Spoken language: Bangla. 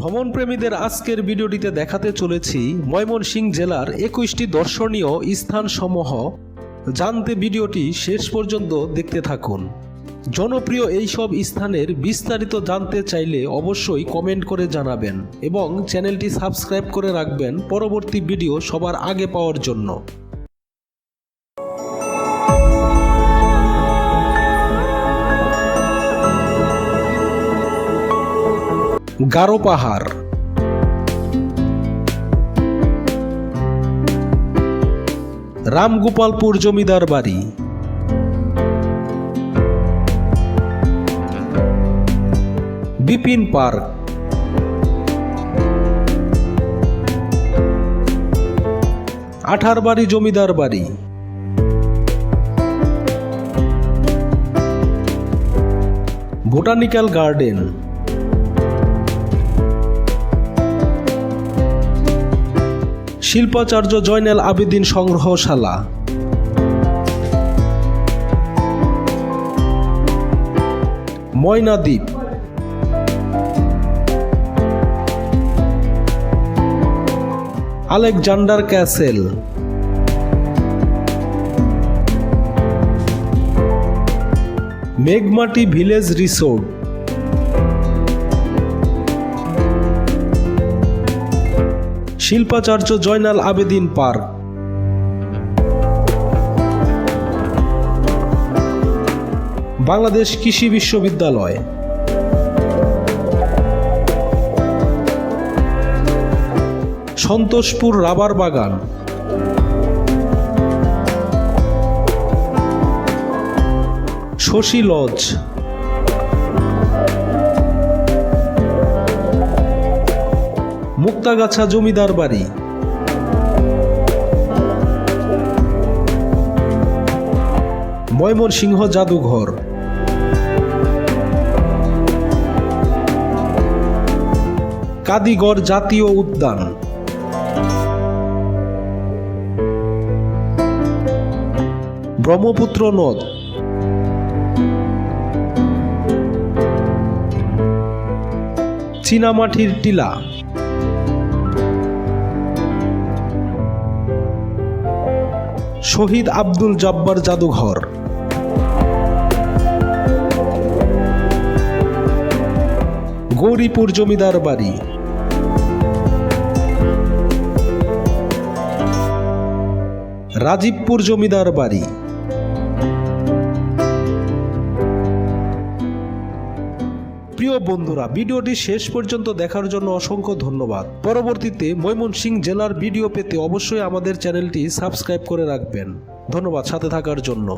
ভ্রমণপ্রেমীদের আজকের ভিডিওটিতে দেখাতে চলেছি ময়মনসিংহ জেলার একুশটি দর্শনীয় স্থানসমূহ। জানতে ভিডিওটি শেষ পর্যন্ত দেখতে থাকুন। জনপ্রিয় এই সব স্থানের বিস্তারিত জানতে চাইলে অবশ্যই কমেন্ট করে জানাবেন এবং চ্যানেলটি সাবস্ক্রাইব করে রাখবেন পরবর্তী ভিডিও সবার আগে পাওয়ার জন্য। গারো পাহাড়। রামগোপালপুর জমিদার বাড়ি। বিপিন পার্ক। আঠারবাড়ি জমিদার বাড়ি। Botanical garden. শিল্পাচার্য জয়নাল আবেদিন সংগ্রহশালা। Moynadwip Alexander castle. Meghmati village resort. শিল্পাচার্য জয়নাল আবেদিন পার্ক বাংলাদেশ কৃষি বিশ্ববিদ্যালয়। সন্তোষপুর রাবার বাগান। শশী লজ। মুক্তাগাছা জমিদার বাড়ি। ময়মনসিংহ জাদুঘর। কাদিগড় জাতীয় উদ্যান। ব্রহ্মপুত্র নদ। চীনামাটির টিলা। শহীদ আব্দুল জব্বার জাদুঘর। গৌরীপুর জমিদার বাড়ি। রাজীবপুর জমিদার বাড়ি। প্রিয় বন্ধুরা, ভিডিওটি শেষ পর্যন্ত দেখার জন্য অসংখ্য ধন্যবাদ। পরবর্তীতে ময়মনসিংহ জেলার ভিডিও পেতে অবশ্যই আমাদের চ্যানেলটি সাবস্ক্রাইব করে রাখবেন। ধন্যবাদ সাথে থাকার জন্য।